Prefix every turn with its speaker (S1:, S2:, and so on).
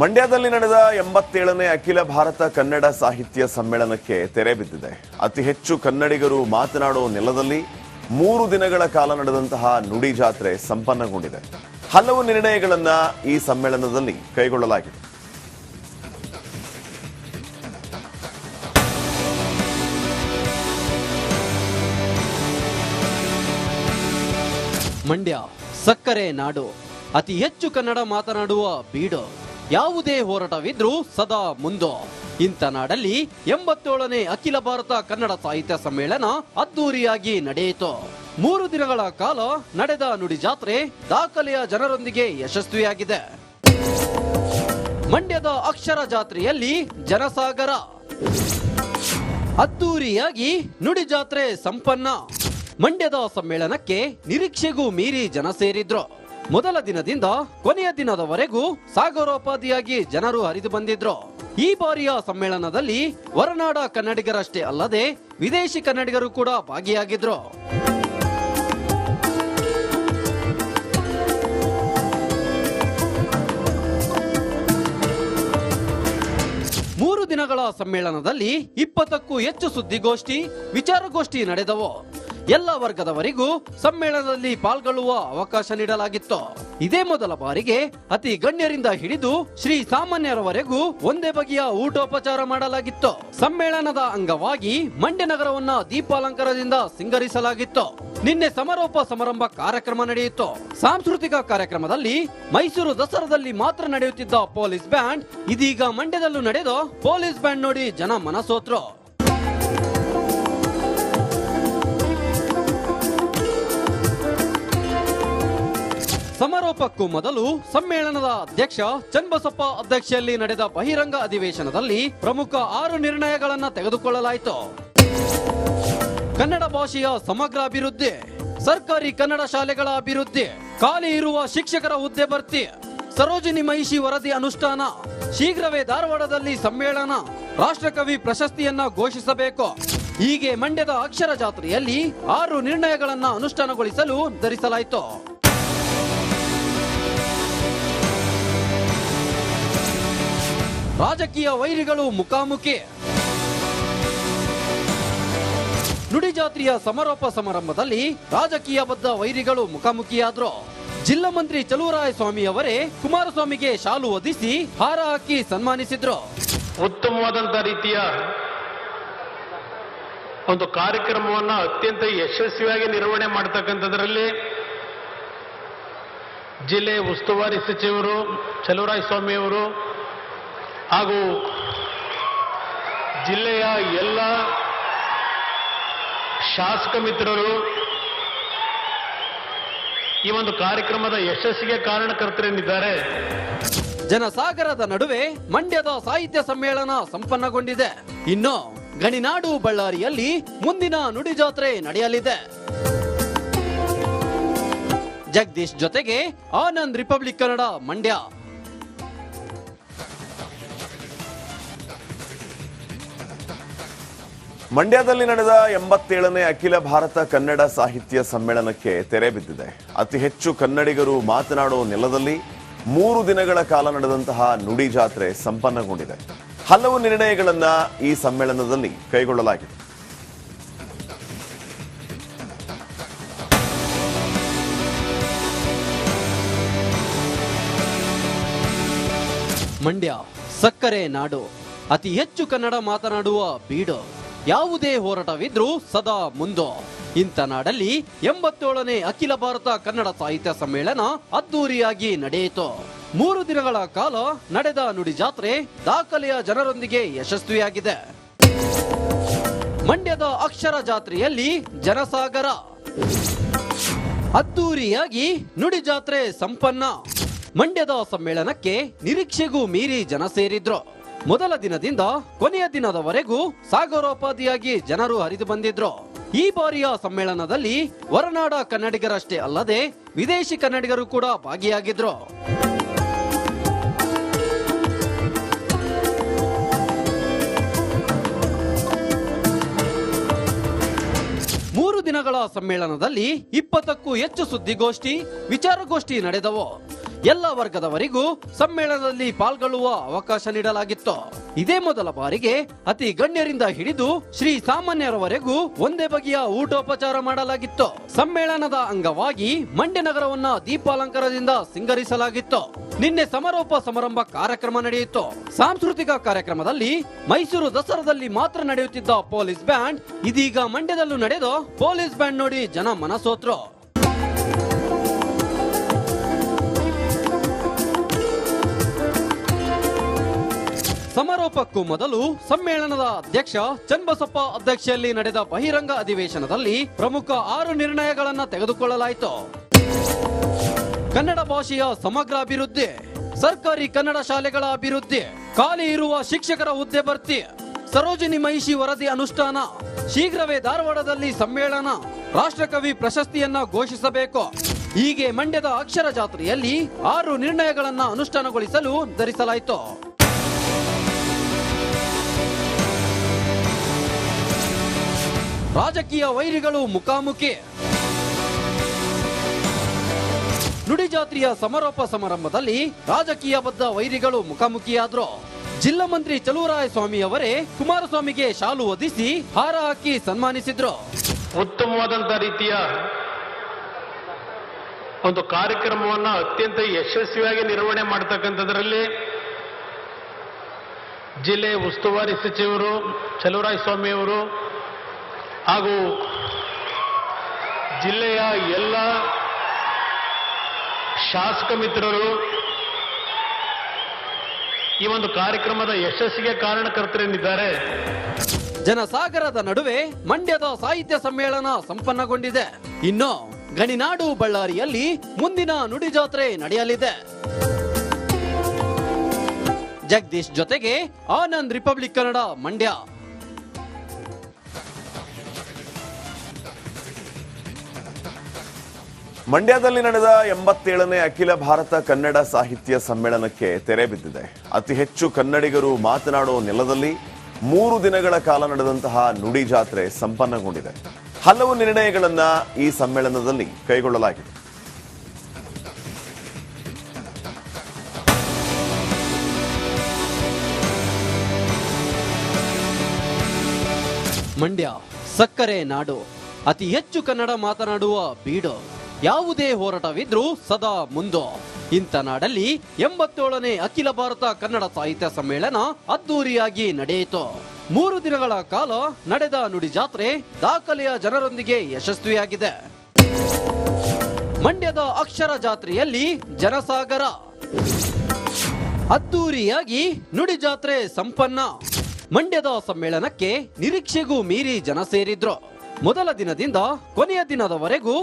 S1: ಮಂಡ್ಯದಲ್ಲಿ ನಡೆದ ಎಂಬತ್ತೇಳನೇ ಅಖಿಲ ಭಾರತ ಕನ್ನಡ ಸಾಹಿತ್ಯ ಸಮ್ಮೇಳನಕ್ಕೆ ತೆರೆ ಬಿದ್ದಿದೆ. ಅತಿ ಹೆಚ್ಚು ಕನ್ನಡಿಗರು ಮಾತನಾಡುವ ನೆಲದಲ್ಲಿ ಮೂರು ದಿನಗಳ ಕಾಲ ನಡೆದಂತಹ ನುಡಿ ಜಾತ್ರೆ ಸಂಪನ್ನಗೊಂಡಿದೆ. ಹಲವು ನಿರ್ಣಯಗಳನ್ನು ಈ ಸಮ್ಮೇಳನದಲ್ಲಿ ಕೈಗೊಳ್ಳಲಾಗಿದೆ.
S2: ಮಂಡ್ಯ ಸಕ್ಕರೆ ನಾಡು. ಅತಿ ಹೆಚ್ಚು ಕನ್ನಡ ಮಾತನಾಡುವ ಬೀಡು. ಯಾವುದೇ ಹೋರಾಟವಿದ್ರೂ ಸದಾ ಮುಂದು. ಇಂಥ ನಾಡಲ್ಲಿ ಎಂಬತ್ತೇಳನೇ ಅಖಿಲ ಭಾರತ ಕನ್ನಡ ಸಾಹಿತ್ಯ ಸಮ್ಮೇಳನ ಅದ್ದೂರಿಯಾಗಿ ನಡೆಯಿತು. ಮೂರು ದಿನಗಳ ಕಾಲ ನಡೆದ ನುಡಿ ಜಾತ್ರೆ ದಾಖಲೆಯ ಜನರೊಂದಿಗೆ ಯಶಸ್ವಿಯಾಗಿದೆ. ಮಂಡ್ಯದ ಅಕ್ಷರ ಜಾತ್ರೆಯಲ್ಲಿ ಜನಸಾಗರ. ಅದ್ದೂರಿಯಾಗಿ ನುಡಿ ಜಾತ್ರೆ ಸಂಪನ್ನ. ಮಂಡ್ಯದ ಸಮ್ಮೇಳನಕ್ಕೆ ನಿರೀಕ್ಷೆಗೂ ಮೀರಿ ಜನ ಸೇರಿದ್ರು. ಮೊದಲ ದಿನದಿಂದ ಕೊನೆಯ ದಿನದವರೆಗೂ ಸಾಗರೋಪಾದಿಯಾಗಿ ಜನರು ಹರಿದು ಬಂದಿದ್ರು. ಈ ಬಾರಿಯ ಸಮ್ಮೇಳನದಲ್ಲಿ ಹೊರನಾಡ ಕನ್ನಡಿಗರಷ್ಟೇ ಅಲ್ಲದೆ ವಿದೇಶಿ ಕನ್ನಡಿಗರು ಕೂಡ ಭಾಗಿಯಾಗಿದ್ರು. ಮೂರು ದಿನಗಳ ಸಮ್ಮೇಳನದಲ್ಲಿ ಇಪ್ಪತ್ತಕ್ಕೂ ಹೆಚ್ಚು ಸುದ್ದಿಗೋಷ್ಠಿ, ವಿಚಾರಗೋಷ್ಠಿ ನಡೆದವು. ಎಲ್ಲ ವರ್ಗದವರಿಗೂ ಸಮ್ಮೇಳನದಲ್ಲಿ ಪಾಲ್ಗೊಳ್ಳುವ ಅವಕಾಶ ನೀಡಲಾಗಿತ್ತು. ಇದೇ ಮೊದಲ ಬಾರಿಗೆ ಅತಿ ಗಣ್ಯರಿಂದ ಹಿಡಿದು ಶ್ರೀ ಸಾಮಾನ್ಯರವರೆಗೂ ಒಂದೇ ಬಗೆಯ ಊಟೋಪಚಾರ ಮಾಡಲಾಗಿತ್ತು. ಸಮ್ಮೇಳನದ ಅಂಗವಾಗಿ ಮಂಡ್ಯ ನಗರವನ್ನ ದೀಪಾಲಂಕಾರದಿಂದ ಸಿಂಗರಿಸಲಾಗಿತ್ತು. ನಿನ್ನೆ ಸಮಾರೋಪ ಸಮಾರಂಭ ಕಾರ್ಯಕ್ರಮ ನಡೆಯಿತು. ಸಾಂಸ್ಕೃತಿಕ ಕಾರ್ಯಕ್ರಮದಲ್ಲಿ ಮೈಸೂರು ದಸರಾದಲ್ಲಿ ಮಾತ್ರ ನಡೆಯುತ್ತಿದ್ದ ಪೊಲೀಸ್ ಬ್ಯಾಂಡ್ ಇದೀಗ ಮಂಡ್ಯದಲ್ಲೂ ನಡೆದು ಪೊಲೀಸ್ ಬ್ಯಾಂಡ್ ನೋಡಿ ಜನ ಮನಸೋತ್ರು. ಸಮಾರೋಪಕ್ಕೂ ಮೊದಲು ಸಮ್ಮೇಳನದ ಅಧ್ಯಕ್ಷ ಚನ್ಬಸಪ್ಪ ಅಧ್ಯಕ್ಷೆಯಲ್ಲಿ ನಡೆದ ಬಹಿರಂಗ ಅಧಿವೇಶನದಲ್ಲಿ ಪ್ರಮುಖ ಆರು ನಿರ್ಣಯಗಳನ್ನು ತೆಗೆದುಕೊಳ್ಳಲಾಯಿತು. ಕನ್ನಡ ಭಾಷೆಯ ಸಮಗ್ರ ಅಭಿವೃದ್ಧಿ, ಸರ್ಕಾರಿ ಕನ್ನಡ ಶಾಲೆಗಳ ಅಭಿವೃದ್ಧಿ, ಖಾಲಿ ಇರುವ ಶಿಕ್ಷಕರ ಹುದ್ದೆ ಭರ್ತಿ, ಸರೋಜಿನಿ ಮಹಿಷಿ ವರದಿ ಅನುಷ್ಠಾನ, ಶೀಘ್ರವೇ ಧಾರವಾಡದಲ್ಲಿ ಸಮ್ಮೇಳನ, ರಾಷ್ಟ್ರಕವಿ ಪ್ರಶಸ್ತಿಯನ್ನ ಘೋಷಿಸಬೇಕು. ಹೀಗೆ ಮಂಡ್ಯದ ಅಕ್ಷರ ಜಾತ್ರೆಯಲ್ಲಿ ಆರು ನಿರ್ಣಯಗಳನ್ನು ಅನುಷ್ಠಾನಗೊಳಿಸಲು ನಿರ್ಧರಿಸಲಾಯಿತು. ರಾಜಕೀಯ ವೈರಿಗಳು ಮುಖಾಮುಖಿ. ನುಡಿ ಜಾತ್ರೆಯ ಸಮಾರೋಪ ಸಮಾರಂಭದಲ್ಲಿ ರಾಜಕೀಯ ಬದ್ಧ ವೈರಿಗಳು ಮುಖಾಮುಖಿಯಾದ್ರು. ಜಿಲ್ಲಾ ಮಂತ್ರಿ ಚಲುವರಾಯ ಸ್ವಾಮಿ ಅವರೇ ಕುಮಾರಸ್ವಾಮಿಗೆ ಶಾಲು ಒದಿಸಿ ಹಾರ ಹಾಕಿ ಸನ್ಮಾನಿಸಿದ್ರು.
S3: ಉತ್ತಮವಾದಂತಹ ರೀತಿಯ ಒಂದು ಕಾರ್ಯಕ್ರಮವನ್ನ ಅತ್ಯಂತ ಯಶಸ್ವಿಯಾಗಿ ನಿರ್ವಹಣೆ ಮಾಡತಕ್ಕಂಥದ್ರಲ್ಲಿ ಜಿಲ್ಲೆ ಉಸ್ತುವಾರಿ ಸಚಿವರು ಚಲುವರಾಯ ಸ್ವಾಮಿಯವರು ಹಾಗೂ ಜಿಲ್ಲೆಯ ಎಲ್ಲ ಶಾಸಕ ಮಿತ್ರರು ಈ ಒಂದು ಕಾರ್ಯಕ್ರಮದ ಯಶಸ್ಸಿಗೆ ಕಾರಣಕರ್ತರೇನಿದ್ದಾರೆ
S2: ಜನಸಾಗರದ ನಡುವೆ ಮಂಡ್ಯದ ಸಾಹಿತ್ಯ ಸಮ್ಮೇಳನ ಸಂಪನ್ನಗೊಂಡಿದೆ. ಇನ್ನು ಗಣಿನಾಡು ಬಳ್ಳಾರಿಯಲ್ಲಿ ಮುಂದಿನ ನುಡಿ ಜಾತ್ರೆ ನಡೆಯಲಿದೆ. ಜಗದೀಶ್ ಜೊತೆಗೆ ಆನಂದ್ ರಿಪಬ್ಲಿಕ್ ಕನ್ನಡ ಮಂಡ್ಯ.
S1: ಮಂಡ್ಯದಲ್ಲಿ ನಡೆದ ಎಂಬತ್ತೇಳನೇ ಅಖಿಲ ಭಾರತ ಕನ್ನಡ ಸಾಹಿತ್ಯ ಸಮ್ಮೇಳನಕ್ಕೆ ತೆರೆ ಬಿದ್ದಿದೆ. ಅತಿ ಹೆಚ್ಚು ಕನ್ನಡಿಗರು ಮಾತನಾಡುವ ನೆಲದಲ್ಲಿ ಮೂರು ದಿನಗಳ ಕಾಲ ನಡೆದಂತಹ ನುಡಿ ಜಾತ್ರೆ ಸಂಪನ್ನಗೊಂಡಿದೆ. ಹಲವು ನಿರ್ಣಯಗಳನ್ನ ಈ ಸಮ್ಮೇಳನದಲ್ಲಿ ಕೈಗೊಳ್ಳಲಾಗಿದೆ.
S2: ಮಂಡ್ಯ ಸಕ್ಕರೆ ನಾಡು. ಅತಿ ಹೆಚ್ಚು ಕನ್ನಡ ಮಾತನಾಡುವ ಬೀಡು. ಯಾವುದೇ ಹೋರಾಟವಿದ್ರೂ ಸದಾ ಮುಂದು. ಇಂಥ ನಾಡಲ್ಲಿ ಎಂಬತ್ತೇಳನೇ ಅಖಿಲ ಭಾರತ ಕನ್ನಡ ಸಾಹಿತ್ಯ ಸಮ್ಮೇಳನ ಅದ್ದೂರಿಯಾಗಿ ನಡೆಯಿತು. ಮೂರು ದಿನಗಳ ಕಾಲ ನಡೆದ ನುಡಿ ಜಾತ್ರೆ ದಾಖಲೆಯ ಜನರೊಂದಿಗೆ ಯಶಸ್ವಿಯಾಗಿದೆ. ಮಂಡ್ಯದ ಅಕ್ಷರ ಜಾತ್ರೆಯಲ್ಲಿ ಜನಸಾಗರ. ಅದ್ದೂರಿಯಾಗಿ ನುಡಿ ಜಾತ್ರೆ ಸಂಪನ್ನ. ಮಂಡ್ಯದ ಸಮ್ಮೇಳನಕ್ಕೆ ನಿರೀಕ್ಷೆಗೂ ಮೀರಿ ಜನ ಸೇರಿದ್ರು. ಮೊದಲ ದಿನದಿಂದ ಕೊನೆಯ ದಿನದವರೆಗೂ ಸಾಗರೋಪಾದಿಯಾಗಿ ಜನರು ಹರಿದು ಬಂದಿದ್ರು. ಈ ಬಾರಿಯ ಸಮ್ಮೇಳನದಲ್ಲಿ ಹೊರನಾಡ ಕನ್ನಡಿಗರಷ್ಟೇ ಅಲ್ಲದೆ ವಿದೇಶಿ ಕನ್ನಡಿಗರು ಕೂಡ ಭಾಗಿಯಾಗಿದ್ರು. ಮೂರು ದಿನಗಳ ಸಮ್ಮೇಳನದಲ್ಲಿ ಇಪ್ಪತ್ತಕ್ಕೂ ಹೆಚ್ಚು ಸುದ್ದಿಗೋಷ್ಠಿ, ವಿಚಾರಗೋಷ್ಠಿ ನಡೆದವು. ಎಲ್ಲ ವರ್ಗದವರಿಗೂ ಸಮ್ಮೇಳನದಲ್ಲಿ ಪಾಲ್ಗೊಳ್ಳುವ ಅವಕಾಶ ನೀಡಲಾಗಿತ್ತು. ಇದೇ ಮೊದಲ ಬಾರಿಗೆ ಅತಿ ಗಣ್ಯರಿಂದ ಹಿಡಿದು ಶ್ರೀ ಸಾಮಾನ್ಯರವರೆಗೂ ಒಂದೇ ಬಗೆಯ ಊಟೋಪಚಾರ ಮಾಡಲಾಗಿತ್ತು. ಸಮ್ಮೇಳನದ ಅಂಗವಾಗಿ ಮಂಡ್ಯ ನಗರವನ್ನ ದೀಪಾಲಂಕಾರದಿಂದ ಸಿಂಗರಿಸಲಾಗಿತ್ತು. ನಿನ್ನೆ ಸಮಾರೋಪ ಸಮಾರಂಭ ಕಾರ್ಯಕ್ರಮ ನಡೆಯಿತು. ಸಾಂಸ್ಕೃತಿಕ ಕಾರ್ಯಕ್ರಮದಲ್ಲಿ ಮೈಸೂರು ದಸರಾದಲ್ಲಿ ಮಾತ್ರ ನಡೆಯುತ್ತಿದ್ದ ಪೊಲೀಸ್ ಬ್ಯಾಂಡ್ ಇದೀಗ ಮಂಡ್ಯದಲ್ಲೂ ನಡೆದು ಪೊಲೀಸ್ ಬ್ಯಾಂಡ್ ನೋಡಿ ಜನ ಮನಸೋತ್ರು. ಸಮಾರೋಪಕ್ಕೂ ಮೊದಲು ಸಮ್ಮೇಳನದ ಅಧ್ಯಕ್ಷ ಚನ್ಬಸಪ್ಪ ಅಧ್ಯಕ್ಷೆಯಲ್ಲಿ ನಡೆದ ಬಹಿರಂಗ ಅಧಿವೇಶನದಲ್ಲಿ ಪ್ರಮುಖ ಆರು ನಿರ್ಣಯಗಳನ್ನು ತೆಗೆದುಕೊಳ್ಳಲಾಯಿತು. ಕನ್ನಡ ಭಾಷೆಯ ಸಮಗ್ರ ಅಭಿವೃದ್ಧಿ, ಸರ್ಕಾರಿ ಕನ್ನಡ ಶಾಲೆಗಳ ಅಭಿವೃದ್ಧಿ, ಖಾಲಿ ಇರುವ ಶಿಕ್ಷಕರ ಹುದ್ದೆ ಭರ್ತಿ, ಸರೋಜಿನಿ ಮಹಿಷಿ ವರದಿ ಅನುಷ್ಠಾನ, ಶೀಘ್ರವೇ ಧಾರವಾಡದಲ್ಲಿ ಸಮ್ಮೇಳನ, ರಾಷ್ಟ್ರಕವಿ ಪ್ರಶಸ್ತಿಯನ್ನ ಘೋಷಿಸಬೇಕು. ಹೀಗೆ ಮಂಡ್ಯದ ಅಕ್ಷರ ಜಾತ್ರೆಯಲ್ಲಿ ಆರು ನಿರ್ಣಯಗಳನ್ನು ಅನುಷ್ಠಾನಗೊಳಿಸಲು ಧರಿಸಲಾಯಿತು ರಾಜಕೀಯ ವೈರಿಗಳು ಮುಖಾಮುಖಿ. ನುಡಿಜಾತ್ರಿಯ ಸಮಾರೋಪ ಸಮಾರಂಭದಲ್ಲಿ ರಾಜಕೀಯ ಬದ್ಧ ವೈರಿಗಳು ಮುಖಾಮುಖಿಯಾದ್ರು. ಜಿಲ್ಲಾ ಮಂತ್ರಿ ಚಲುವರಾಯ ಸ್ವಾಮಿ ಅವರೇ ಕುಮಾರಸ್ವಾಮಿಗೆ ಶಾಲು ಒದಿಸಿ ಹಾರ ಹಾಕಿ ಸನ್ಮಾನಿಸಿದ್ರು.
S3: ಉತ್ತಮವಾದಂತ ರೀತಿಯ ಒಂದು ಕಾರ್ಯಕ್ರಮವನ್ನ ಅತ್ಯಂತ ಯಶಸ್ವಿಯಾಗಿ ನಿರ್ವಹಣೆ ಮಾಡ್ತಕ್ಕಂಥದ್ರಲ್ಲಿ ಜಿಲ್ಲೆ ಉಸ್ತುವಾರಿ ಸಚಿವರು ಚಲುವರಾಯ ಸ್ವಾಮಿಯವರು ಹಾಗೂ ಜಿಲ್ಲೆಯ ಎಲ್ಲ ಶಾಸಕ ಮಿತ್ರರು ಈ ಒಂದು ಕಾರ್ಯಕ್ರಮದ ಯಶಸ್ಸಿಗೆ ಕಾರಣಕರ್ತರೇನಿದ್ದಾರೆ
S2: ಜನಸಾಗರದ ನಡುವೆ ಮಂಡ್ಯದ ಸಾಹಿತ್ಯ ಸಮ್ಮೇಳನ ಸಂಪನ್ನಗೊಂಡಿದೆ. ಇನ್ನು ಗಣಿನಾಡು ಬಳ್ಳಾರಿಯಲ್ಲಿ ಮುಂದಿನ ನುಡಿ ಜಾತ್ರೆ ನಡೆಯಲಿದೆ. ಜಗದೀಶ್ ಜೊತೆಗೆ ಆನಂದ್ ರಿಪಬ್ಲಿಕ್ ಕನ್ನಡ ಮಂಡ್ಯ.
S1: ಮಂಡ್ಯದಲ್ಲಿ ನಡೆದ ಎಂಬತ್ತೇಳನೇ ಅಖಿಲ ಭಾರತ ಕನ್ನಡ ಸಾಹಿತ್ಯ ಸಮ್ಮೇಳನಕ್ಕೆ ತೆರೆ ಬಿದ್ದಿದೆ. ಅತಿ ಹೆಚ್ಚು ಕನ್ನಡಿಗರು ಮಾತನಾಡುವ ನೆಲದಲ್ಲಿ ಮೂರು ದಿನಗಳ ಕಾಲ ನಡೆದಂತಹ ನುಡಿ ಜಾತ್ರೆ ಸಂಪನ್ನಗೊಂಡಿದೆ. ಹಲವು ನಿರ್ಣಯಗಳನ್ನ ಈ ಸಮ್ಮೇಳನದಲ್ಲಿ ಕೈಗೊಳ್ಳಲಾಗಿದೆ.
S2: ಮಂಡ್ಯ ಸಕ್ಕರೆ ನಾಡು. ಅತಿ ಹೆಚ್ಚು ಕನ್ನಡ ಮಾತನಾಡುವ ಬೀಡು. ಯಾವುದೇ ಹೋರಾಟವಿದ್ರೂ ಸದಾ ಮುಂದು. ಇಂಥ ನಾಡಲ್ಲಿ ಎಂಬತ್ತೇಳನೇ ಅಖಿಲ ಭಾರತ ಕನ್ನಡ ಸಾಹಿತ್ಯ ಸಮ್ಮೇಳನ ಅದ್ದೂರಿಯಾಗಿ ನಡೆಯಿತು. ಮೂರು ದಿನಗಳ ಕಾಲ ನಡೆದ ನುಡಿ ಜಾತ್ರೆ ದಾಖಲೆಯ ಜನರೊಂದಿಗೆ ಯಶಸ್ವಿಯಾಗಿದೆ. ಮಂಡ್ಯದ ಅಕ್ಷರ ಜಾತ್ರೆಯಲ್ಲಿ ಜನಸಾಗರ. ಅದ್ದೂರಿಯಾಗಿ ನುಡಿ ಜಾತ್ರೆ ಸಂಪನ್ನ. ಮಂಡ್ಯದ ಸಮ್ಮೇಳನಕ್ಕೆ ನಿರೀಕ್ಷೆಗೂ ಮೀರಿ ಜನ ಸೇರಿದ್ರು. ಮೊದಲ ದಿನದಿಂದ ಕೊನೆಯ ದಿನದವರೆಗೂ